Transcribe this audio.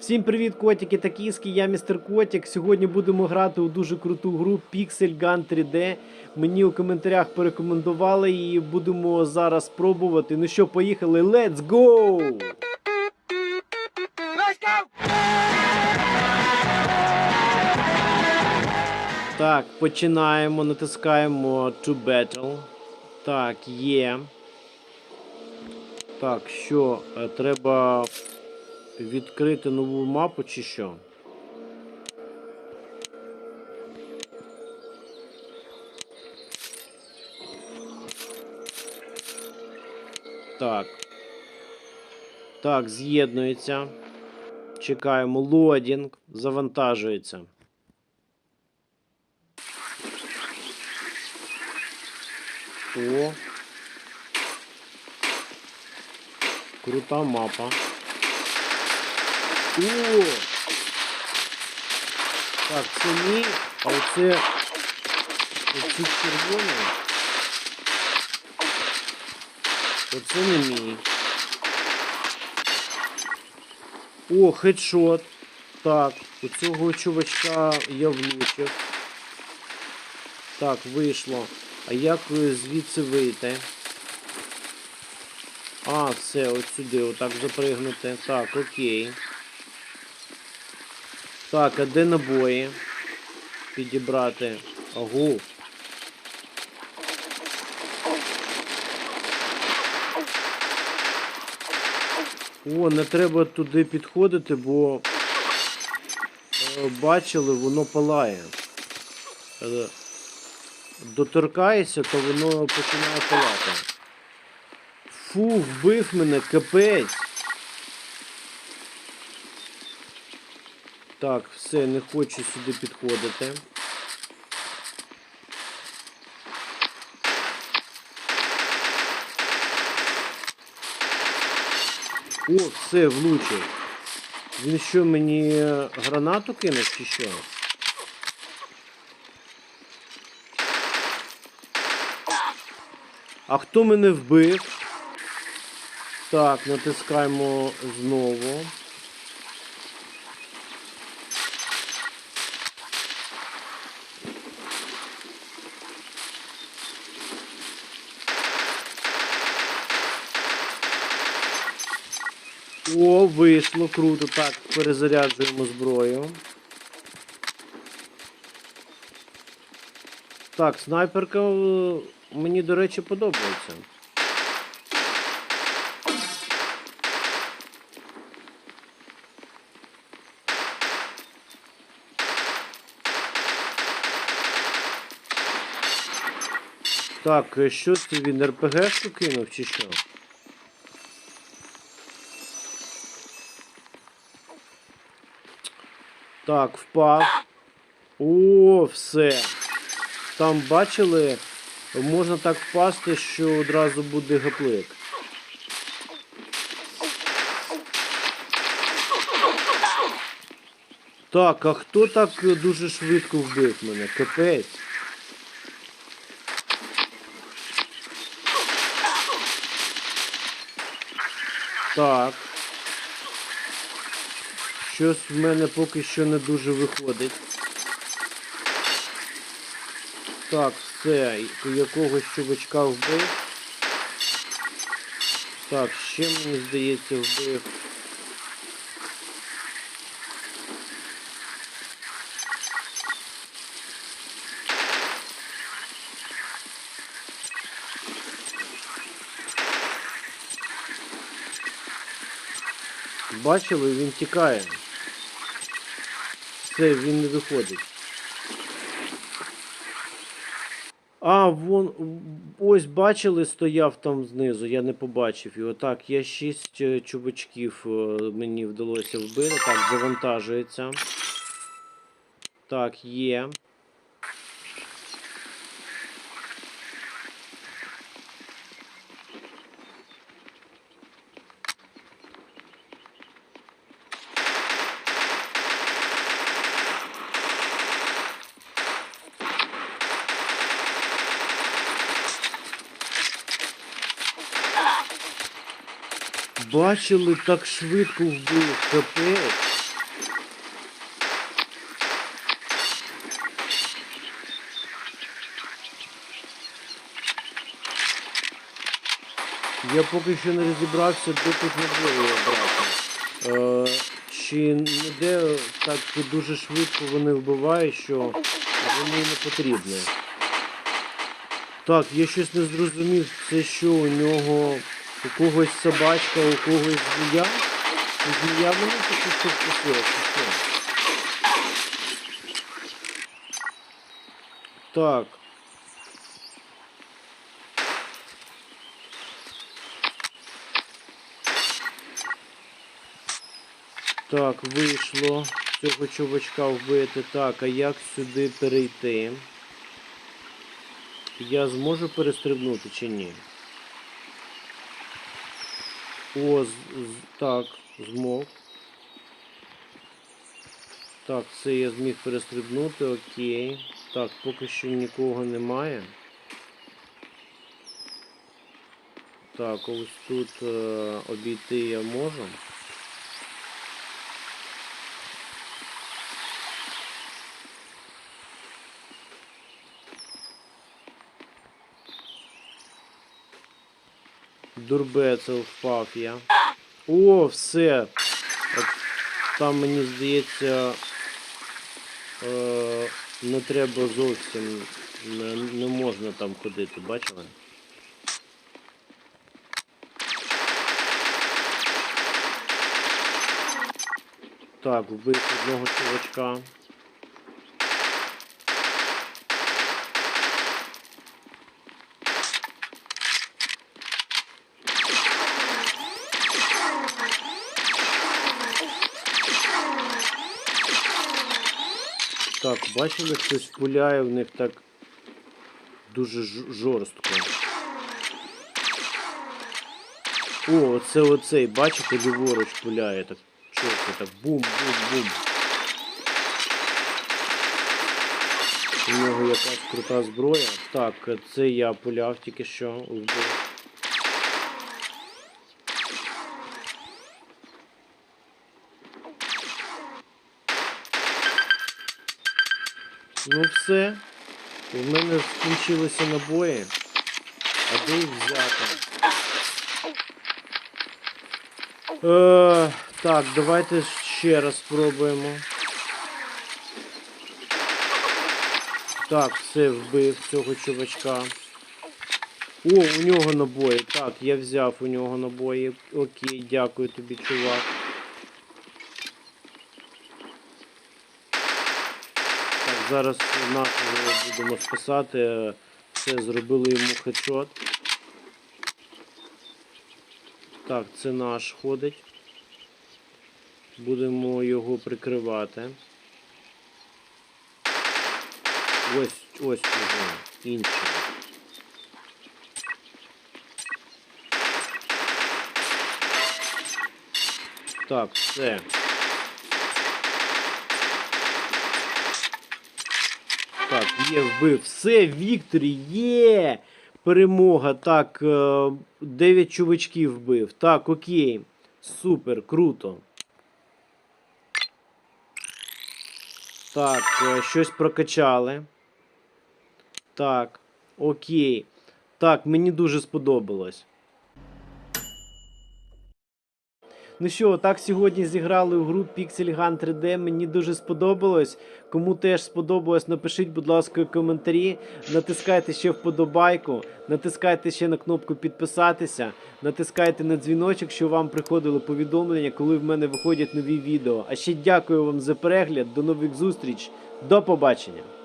Всім привіт, котики та кіски, я містер Котик. Сьогодні будемо грати у дуже круту гру Pixel Gun 3D. Мені у коментарях порекомендували і будемо зараз спробувати. Ну що, поїхали, let's go! Let's go! Так, починаємо, натискаємо To Battle. Так, є. Так, що, е, треба відкрити нову мапу чи що? Так. Так, з'єднується. Чекаємо лодінг, завантажується. О. Крута мапа. О! Так, це ні, а оце оці червоні. Оце не мій. О, хедшот. Так, у цього чувачка я влучив. Так, вийшло. А як звідси вийти? А, все, от сюди, отак запригнути. Так, окей. Так, а де набої? Підібрати. Агу. О, не треба туди підходити, бо е, бачили, воно палає. Е, Доторкаєшся, то воно починає палати. Фу, вбив мене, капець. Так, все, не хочу сюди підходити. О, все, влучив. Він що, мені гранату кинув чи що? А хто мене вбив? Так, натискаємо знову. О, вийшло, круто. Так, перезаряджуємо зброю. Так, снайперка е, мені, до речі, подобається. Так, е, що це він РПГшку кинув чи що? Так, впав. О, все. Там бачили, можна так впасти, що одразу буде гаплик. Так, а хто так дуже швидко вбив мене? Капець. Так. Щось в мене поки що не дуже виходить. Так, все, якогось чувачка вбив. Так, ще мені здається вбив. Бачили, він тікає. Все, він не виходить. А, вон, ось бачили, стояв там знизу, я не побачив його. Так, я шість чубачків е, мені вдалося вбити. Так, завантажується. Так, є. Бачили, так швидко вбив капець. Я поки що не розібрався, де тут можливо брати. Е, чи не де так дуже швидко вони вбивають, що вони не потрібні. Так, я щось не зрозумів, це що у нього у когось собачка, у когось змія? Змія мені таки що вкусила. Так. Так, вийшло цього чувачка вбити. Так, а як сюди перейти? Я зможу перестрибнути чи ні? О, з, з- так, змог. Так, це я зміг перестрибнути, окей. Так, поки що нікого немає. Так, ось тут е, обійти я можу. Дурбецел впав я. О, все. От там мені здається. Е, не треба зовсім. Не, не можна там ходити, бачили? Так, вбив одного чувачка. Так, бачили, хтось пуляє в них так дуже жорстко. О, оце оцей, бачите, ліворуч пуляє так чорт, так бум-бум-бум. У нього якась крута зброя. Так, це я пуляв тільки що вбив. Ну все. У мене скінчилися набої. А де їх взяти? Е, так, давайте ще раз спробуємо. Так, все вбив цього чувачка. О, у нього набої. Так, я взяв у нього набої. Окей, дякую тобі, чувак. Зараз нашого будемо спасати. Все, зробили йому хедшот. Так, це наш ходить. Будемо його прикривати. Ось, ось його, інший. Так, все. Є вбив. Все, Вікторі, є! Перемога. Так, 9 чувачків вбив. Так, окей. Супер, круто. Так, е, щось прокачали. Так, окей. Так, мені дуже сподобалось. Ну що, так сьогодні зіграли у гру Pixel Gun 3D. Мені дуже сподобалось. Кому теж сподобалось, напишіть, будь ласка, коментарі. Натискайте ще вподобайку, натискайте ще на кнопку підписатися, натискайте на дзвіночок, щоб вам приходили повідомлення, коли в мене виходять нові відео. А ще дякую вам за перегляд. До нових зустріч. До побачення!